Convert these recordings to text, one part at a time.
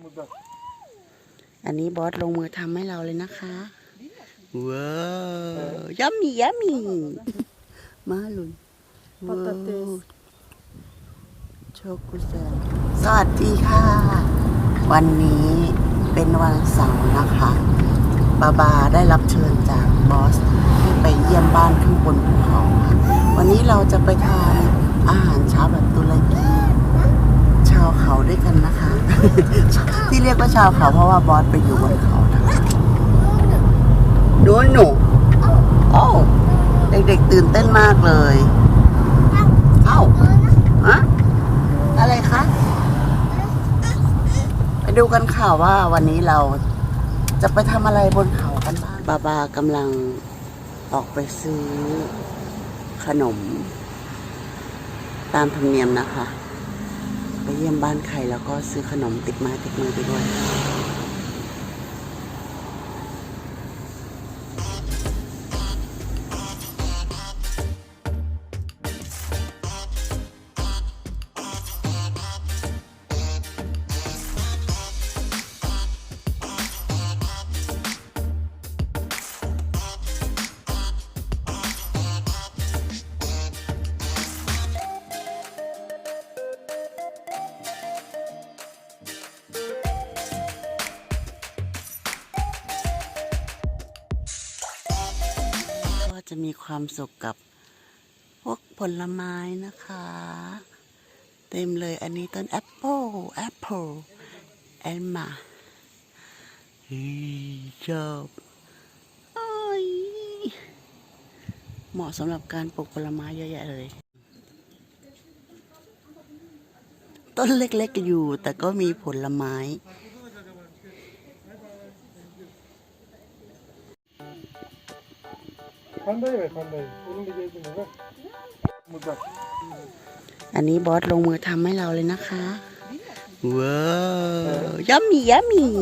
Burada. อันนี้บอสลงมือทำให้เราเลยนะคะว้าวยัมมี่ยัมมี่มาลุย Patates. โชกุเซนสวัสดีค่ะ วันนี้เป็นวันเสาร์นะคะบาบาได้รับเชิญจากบอสให้ไปเยี่ยมบ้านข้างบนภูเขาค่ะวันนี้เราจะไปทานอาหารเช้าแบบตุรกีชาว เขาด้วยกันนะคะ ที่เรียกว่าชาวเขาเพราะว่าบอสไปอยู่บนเขานะคะหนูหนูโอ้เด็กๆตื่นเต้นมากเลยเอ้าอะอะไรคะไปดูกันค่ะว่าวันนี้เราจะไปทำอะไรบนเขากันบ้างบาบากำลังออกไปซื้อขนม ตามธรรมเนียมนะคะ ไปเยี่ยมบ้านใครแล้วก็ซื้อขนมติดไม้ติดมือไปด้วย จะมีความสุขกับพวกผลไม้นะคะ เต็มเลยอันนี้ต้นแอปเปิลแอปเปิลแอนมาฮีชอบโอ้ยเหมาะสำหรับการปลูกผลไม้เยอะแยะเลย ต้นเล็กๆอยู่แต่ก็มีผลไม้ Kandayı ver kandayı. Elinde gezdirme ver. Burada. อันนี้บอสลงมือทำให้เราเลยนะคะ ว้าว ยัมมี่ยัมมี่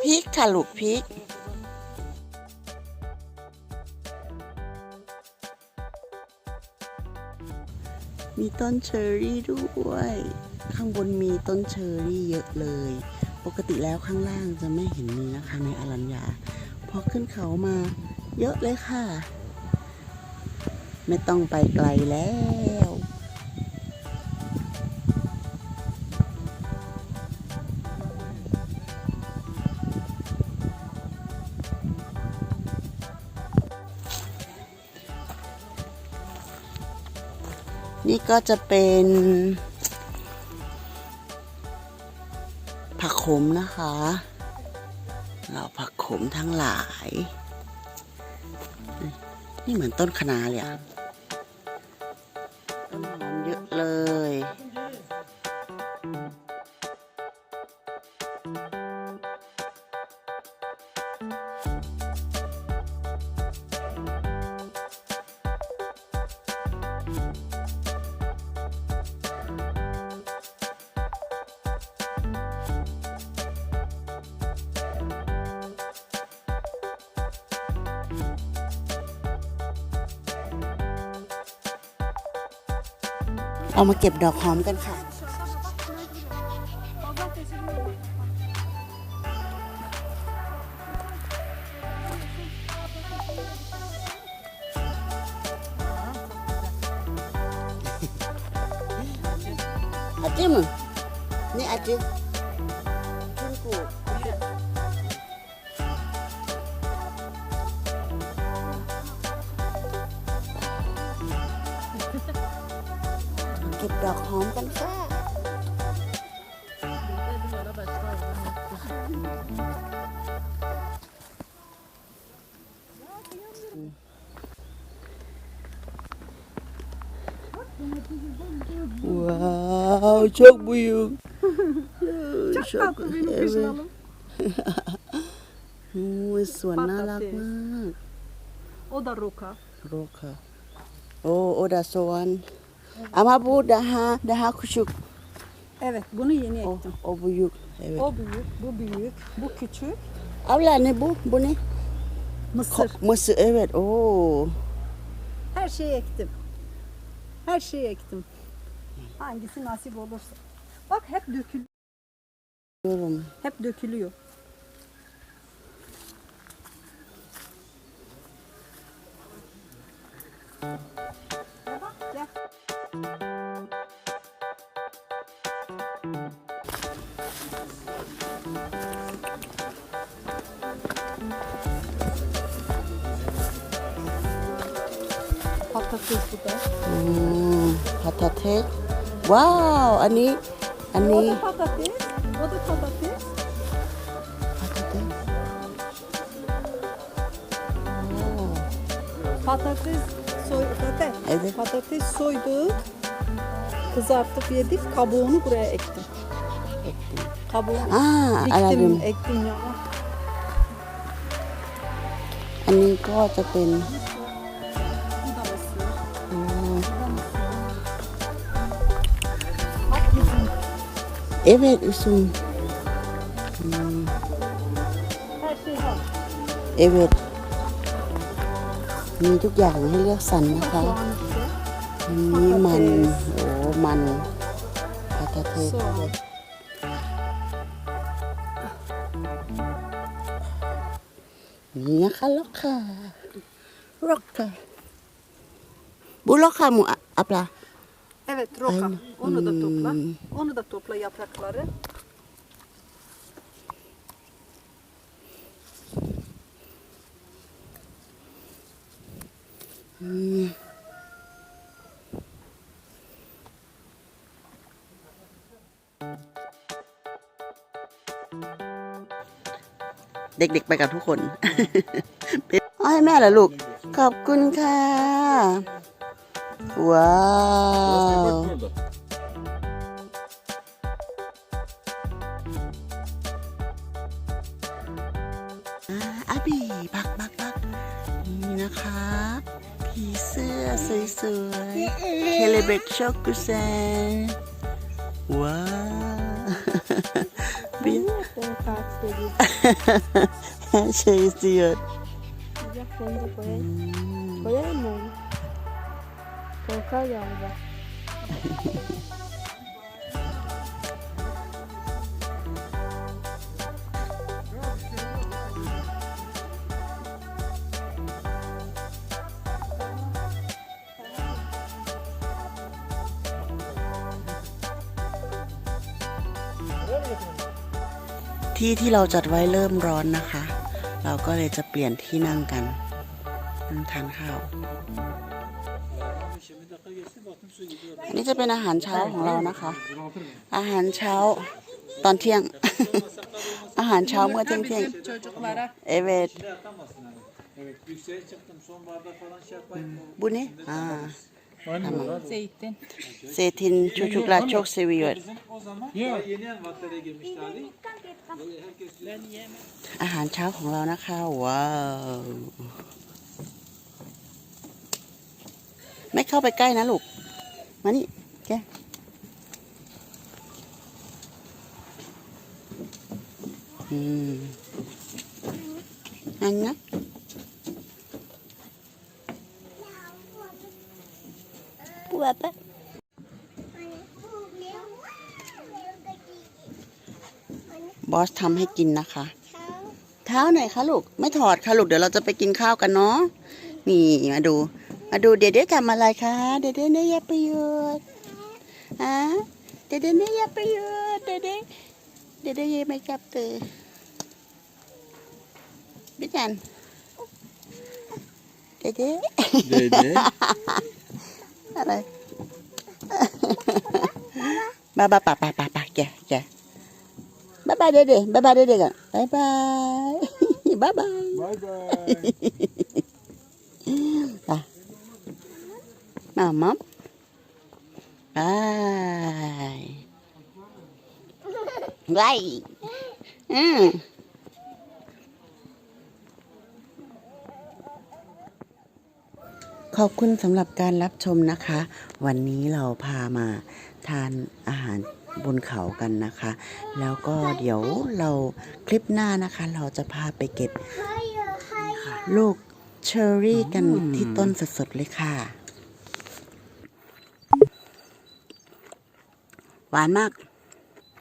พริกค่ะลูกพริก มีต้นเชอร์รี่ด้วย ข้างบนมีต้นเชอร์รี่เยอะเลย ปกติแล้วข้างล่างจะไม่เห็นมีนะคะในอรัญญาพอขึ้นเขามาเยอะเลยค่ะ ไม่ต้องไปไกลแล้วนี่ก็จะเป็น ขมนะคะ เราผักขมทั้งหลาย นี่เหมือนต้นคะนาเลยอะ เอามาเก็บดอกหอมกันค่ะ อาจิ้มนี่อาจิ้มขึ้นกู ก็บดอกหอมกันค่ะ Wow, çok büyük. çok tatlı benim evet. kışlalım. โอ้ยสวนน่ารักมาก O da roka. โรค่ะโอ้โอดาสวน อามาบูดาฮาดาฮาคุชุก Evet bunu yeni โอ ektim. โอบุยุกเอเว O büyük, bu büyük, bu küçük. เอาล่ะในบุบุนี่ Mısır. มือสือเอเวตโอ้ Her şeyi ektim. Her şeyi ektim. Hangisi nasip olursa. Bak hep dökülüyor. Yorum. Hep dökülüyor. Patates bu da. อืมพาตาเทสว้าว อันนี้ อัน O นี้ da patates. O da patates. พาตาเทสโอ้ Patates soy zaten. Evet. Patates soyduk. Kızartıp yedik. Kabuğunu buraya ektim. เ อ็ดดี Kabuğunu อ่าอะไรดิ diktim, ม ektim ya. อันนี้ก็จะเป็น Bu da mısır. อืม Bu da mısır. Bak bizim เอเวตอุซุมอืม her şey var. เอเวตมีทุกอย่างให้เลือกสรรนะคะ Soğan işte. อันนี้มัน โอ้ มันพาตาเทส Soğan. นี่นะคะล็อกค่ะล็อกค่ะบุล็อกค่ะหมูอะอัปลา Evet roka. Aynen. Onu da topla. Hmm. Onu da topla yaprakları. เด็กๆไปกับทุกคนเป็นเอาให้แม่เหรอลูก ขอบคุณค่ะ ว้าวอ่าอาบีบักบักบักนี่นะคะผีเสื้อสวยๆเคเลเบตช็อกกุเซนว้าว bir her şey istiyor. Sıcak fındık koyayım. Koyayım mı onu? Korkar galiba. ที่ที่เราจัดไว้เริ่มร้อนนะคะ เราก็เลยจะเปลี่ยนที่นั่งกันนั่งทานข้าวอันนี้จะเป็นอาหารเช้าของเรานะคะ อาหารเช้าตอนเที่ยง อาหารเช้าเมื่อเที่ยงเที่ยง Çocuklara เอเวต atamazsın hani. Evet yükseğe çıktım sonbaharda falan şey yapayım. บุนี่อ่า zeytin. เซทินชูชุกลาโชกเซวิยต Bizim o zaman daha yeni en vaktlere girmişti Ali. Böyle herkes ben yemem. อาหารเช้าของเรานะคะ ว้าว ไม่เข้าไปใกล้นะลูก มานี่แกอืมอันนะ ปวดปะบอสทำให้กินนะคะ เท้าไหนอยคะลูก ไม่ถอดค่ะลูก เดี๋ยวเราจะไปกินข้าวกันเนาะ นี่มาดู มาดูเดเด้ทำอะไรคะ เดเด้เนี่ยยาประโยชน์ฮะเดเด้เนี่ยยาประโยชน์ เดเด้เดเด้ยังไม่กลับเตอบิจันเดเด้ Dede. อะไรบายบายป่าป่าป่าป่าแกแกบายบายเดเด้บายบายเดเด้กันบายบายบายบาย Bay bay. ไปมามัมไปไล่อืม ขอบคุณสำหรับการรับชมนะคะ วันนี้เราพามาทานอาหารบนเขากันนะคะ แล้วก็เดี๋ยวเราคลิปหน้านะคะ เราจะพาไปเก็บลูกเชอร์รี่กันที่ต้นสดๆเลยค่ะ หวานมาก